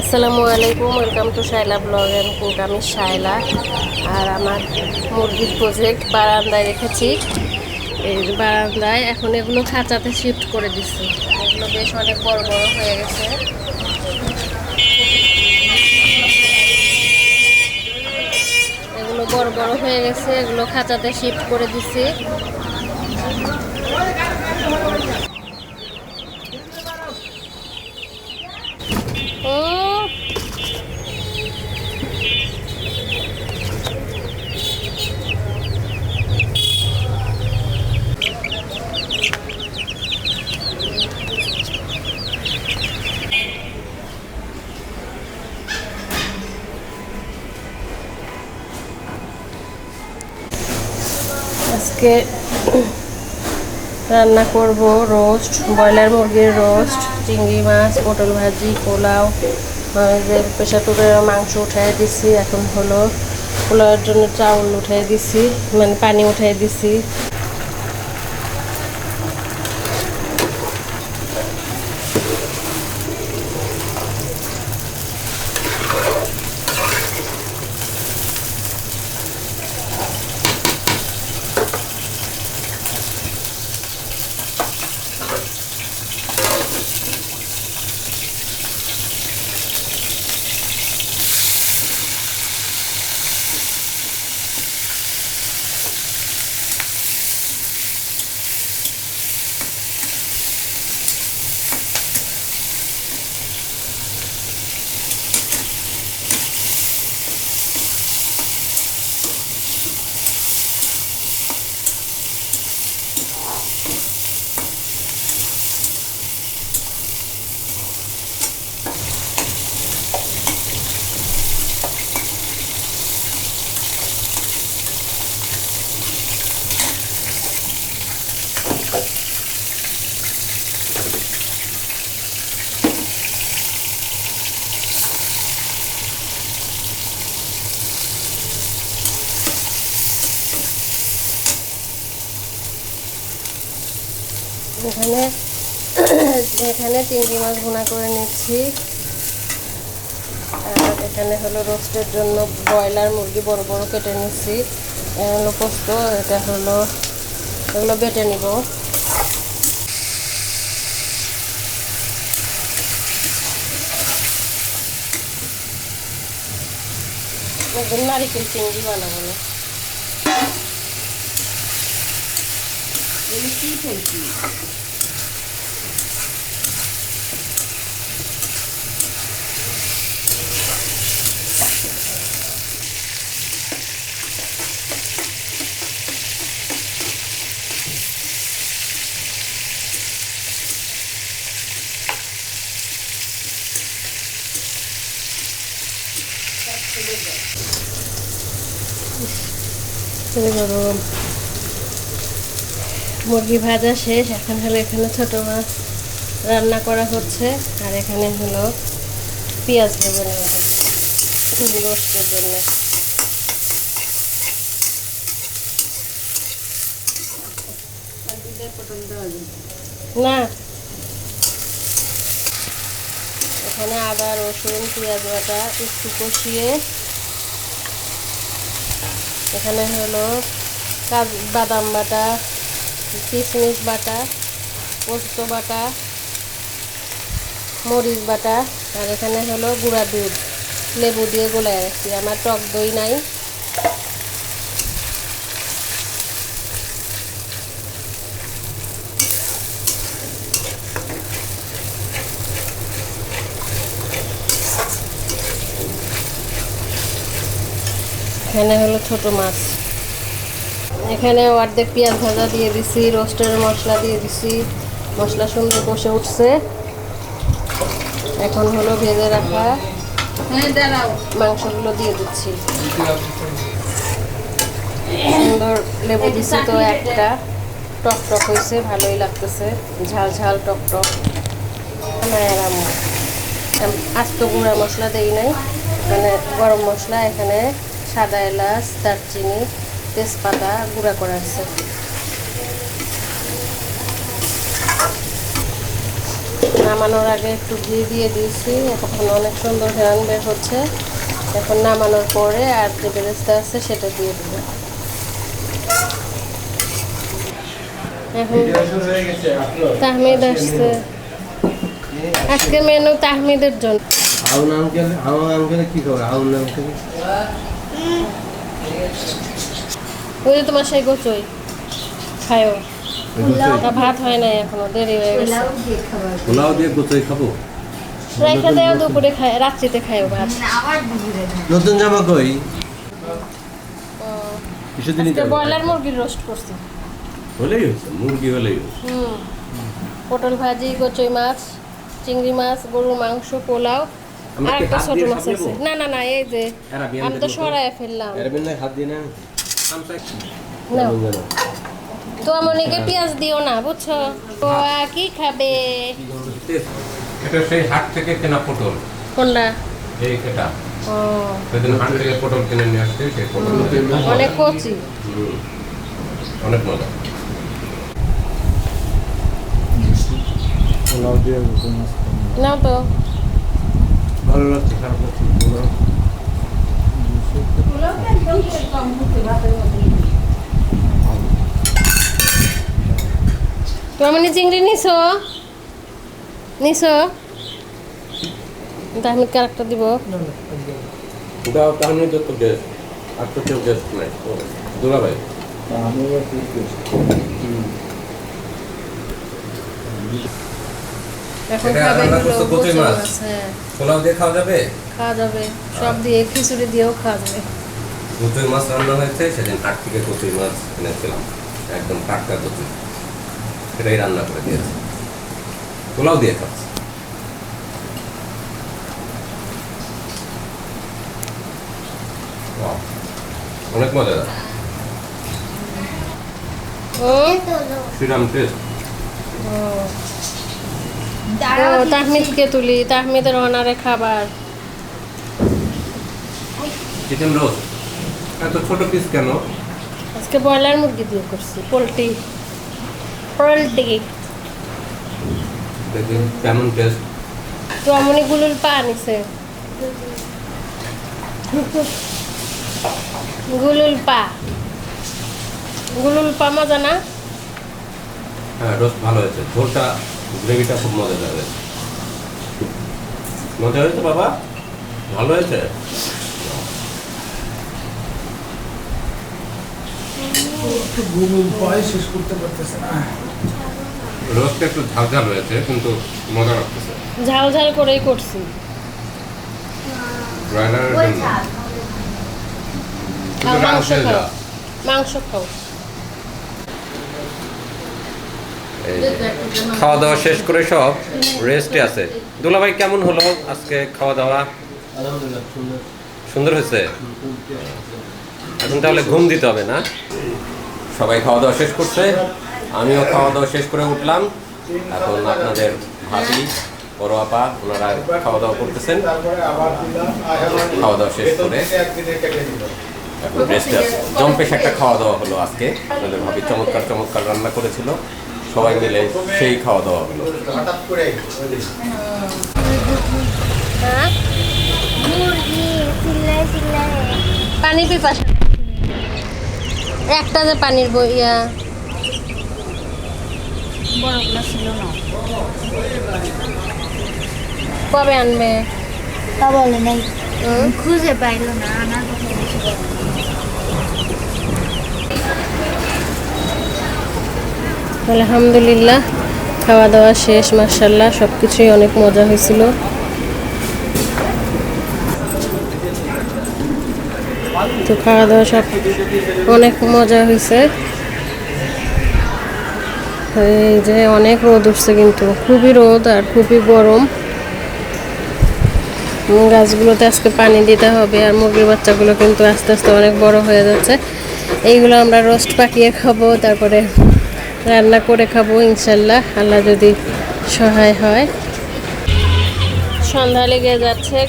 আসসালামু আলাইকুম welcome to Shaila blog and cook আমি শাইলা আর আমার মুরগির প্রজেক্ট বারান্দায় রেখেছি। এই বারান্দায় এখন এগুলো খাঁচাতে শিফট করে দিচ্ছি এগুলো বেশ অনেক বড় বড় হয়ে গেছে। এগুলো বড় বড় হয়ে গেছে, এগুলো খাঁচাতে শিফট করে দিচ্ছি আজকে রান্না করব রোস্ট, ব্রয়লার মুরগির রোস্ট, চিংড়ি মাছ, পটল ভাজি, পোলাও প্রেশার কুকারে মাংস উঠাই দিছি। এখন হলো পোলাওয়ের জন্য চাউল উঠাই দিছি মানে পানি উঠাই দিছি। এখানে এখানে চিংড়ি মাছ ভুনা করে নিচ্ছি। এখানে হলো রোস্টের জন্য ব্রয়লার মুরগি বড় বড় কেটে নিচ্ছি। এ হলো পোস্ত, এটা হলো, এগুলো বেটে নিব। নারিকেল চিংড়ি বানাবো না। খুবই গরম মুরগি ভাজা শেষ, এখন হলো এখানে ছোট মাছ রান্না করা হচ্ছে, আর এখানে হলো পেঁয়াজ ভেজে নেওয়া হচ্ছে রোস্টের জন্য। না, এখানে আদা, রসুন, পেঁয়াজ বাটা একটু কষিয়ে, এখানে হলো বাদাম বাটা কিশমিশ বাটা, পোস্ত বাটা, মরিচ বাটা, আর এখানে হলো গুঁড়া দুধ। লেবু দিয়ে গোলায় রাখছি, আমার টক দই নাই। এখানে হলো ছোট মাছ। এখানে অর্ধেক পেঁয়াজ ভাজা দিয়ে দিছি রোস্টের মশলা দিয়ে দিছি মশলা সুন্দর কষে উঠছে। এখন হলো ভেজে রাখা মাংসগুলো দিয়ে দিচ্ছি। সুন্দর লেবু দিছি তো একটা। টক টক হয়েছে ভালোই লাগতেছে। ঝাল ঝাল টক টক। আস্ত গুঁড়া মশলা দেই নাই। মানে গরম মশলা এখানে সাদা এলাচ দারচিনি। তেজপাতা গুঁড়া করা আছে। নামানোর আগে একটু ঘি দিয়ে দিয়েছি। এখন অনেক সুন্দর ঘ্রাণ বের হচ্ছে। এখন নামানোর পরে আর যে বেরেস্তা আছে সেটা দিয়ে দেবো। এখন তাহমিদ আসছে। আজকে মেনু তাহমিদের জন্য। কি খবর? ওই যে তোমার সেই গোচই। খায়ও। তা ভাত হয় নাই এখনও দেরি হয়ে গেছে। পোলাও দিয়ে গোছাই খাব? রাইখা দেয় দুপুরে খায় রাত্রিতে খায়ও ভাত। নতুন জামা কই? আজকে ব্রয়লার মুরগির রোস্ট করছি। হলেই হচ্ছে মুরগি হলেই হুম। পটল ভাজি কচই মাছ চিংড়ি মাছ গরুর মাংস পোলাও আর একটা ছোট মাছ আছে। না না না এই যে আমি তো। সরাই ফেললাম। হাত দিয়ে না। তো আমনিকে পেঁয়াজ দিও না বুঝছ? তো কি খাবে? এটা সেই হাট থেকে কেনা পটল। কোনটা? এই এটা ও। সেদিন হাট থেকে পটল কিনে নিয়ে আসছে সেই পটল অনেক কচি। অনেক মজা। নাও তো। ভালো লাগছে খারাপ লাগছে পোলাও। তো আমনি চিংড়ি নিছো? নিছো? কারেক্টার দিব। দাও তাহলে যত গ্যাস আর তো কেউ নাই। দুলা ভাই? এখন খাবে পোলাও দিয়ে খাওয়া যাবে? খাওয়া যাবে সব দিয়ে খিচুড়ি দিয়েও খাওয়া যাবে। কচুই মাছ রান্না হয়েছে সেদিন হাট থেকে কচুই মাছ কিনেছিলাম একদম টাটকা কচুই সেটাই রান্না করে দিয়েছে। পোলাও দিয়ে খাচ্ছি। অনেক মজাদার হুম? শ্রীরাম টেস্ট তাহমিদকে তুলি তাহমিদের অনারে খাবার। চিকেন রোস্ট এত ছোট পিস কেন? আজকে ব্রয়লার মুরগি দিয়ে করছি পোলট্রি। পোলট্রি। দেখি কেমন টেস্ট তো গুলুল পা নিছে। গুলুল পা। গুলুল পা মজা না? হ্যাঁ রোস্ট ভালো হয়েছে। ঝোলটা গ্রেভিটা খুব মজা হয়েছে। মজা হয়েছে বাবা? ভালো হয়েছে? একটু গুগল পাই শেষ করতে পারতেছে না। রোস্টটা একটু ঝাল ঝাল হয়েছে কিন্তু মজা লাগতেছে। ঝাল ঝাল করেই করছি। ব্রয়লারের জন্য। মাংস খাও। মাংস খাও। খাওয়া দাওয়া শেষ করে সব রেস্টে আছে। দুলাভাই কেমন হলো আজকে খাওয়া দাওয়া সুন্দর। সুন্দর হয়েছে? এখন তাহলে ঘুম দিতে হবে না? সবাই খাওয়া দাওয়া শেষ করছে। আমিও খাওয়া দাওয়া শেষ করে উঠলাম। এখন আপনাদের ভাবি বড় আপা ওনারা খাওয়া দাওয়া করতেছেন। খাওয়া দাওয়া শেষ করে এখন রেস্টে আছে। জম্পেশ একটা খাওয়া দাওয়া হলো আজকে। আপনাদের ভাবি চমৎকার চমৎকার রান্না করেছিল। সবাই মিলে সেই খাওয়া দাওয়া হলো। হ্যাঁ? পানি পিপাস। একটা যে পানির বইয়া বড়গুলো ছিল না কবে আনবে? তা বলে নাই। খুঁজে পাইলো না আনার কথা আলহামদুলিল্লাহ খাওয়া দাওয়া শেষ মার্শাল্লাহ সব কিছুই অনেক মজা হয়েছিল। তো খাওয়া দাওয়া সব অনেক মজা হয়েছে এই যে অনেক রোদ উঠছে কিন্তু, খুবই রোদ আর খুবই গরম। গাছগুলোতে আজকে পানি দিতে হবে আর মুরগির বাচ্চাগুলো কিন্তু আস্তে আস্তে অনেক বড় হয়ে যাচ্ছে। এইগুলো আমরা রোস্ট পাকিয়ে খাব, তারপরে রান্না করে খাব ইনশাল্লাহ, আল্লাহ যদি সহায় হয়। সন্ধ্যা লেগে যাচ্ছে।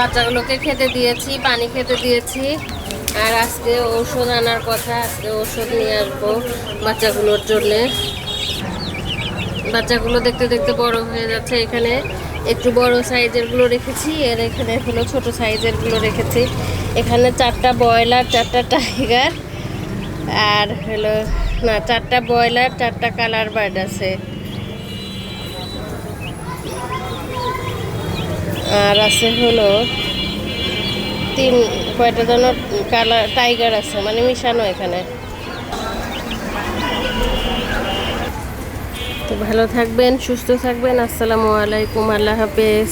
বাচ্চাগুলোকে খেতে দিয়েছি, পানি খেতে দিয়েছি। আর আজকে ঔষধ আনার কথা, আজকে ওষুধ নিয়ে আসব বাচ্চাগুলোর জন্যে। বাচ্চাগুলো দেখতে দেখতে বড় হয়ে যাচ্ছে এখানে। একটু বড় সাইজেরগুলো রেখেছি, আর এখানে হলো ছোট সাইজেরগুলো রেখেছি। এখানে চারটা ব্রয়লার, চারটা টাইগার, আর হলো, না, চারটা ব্রয়লার, চারটা কালার বার্ড আছে। আর আছে হলো তিন কয়টা যেন কালার টাইগার আছে মানে মিশানো এখানে। তো ভালো থাকবেন, সুস্থ থাকবেন, আসসালামু আলাইকুম, আল্লাহ হাফেজ।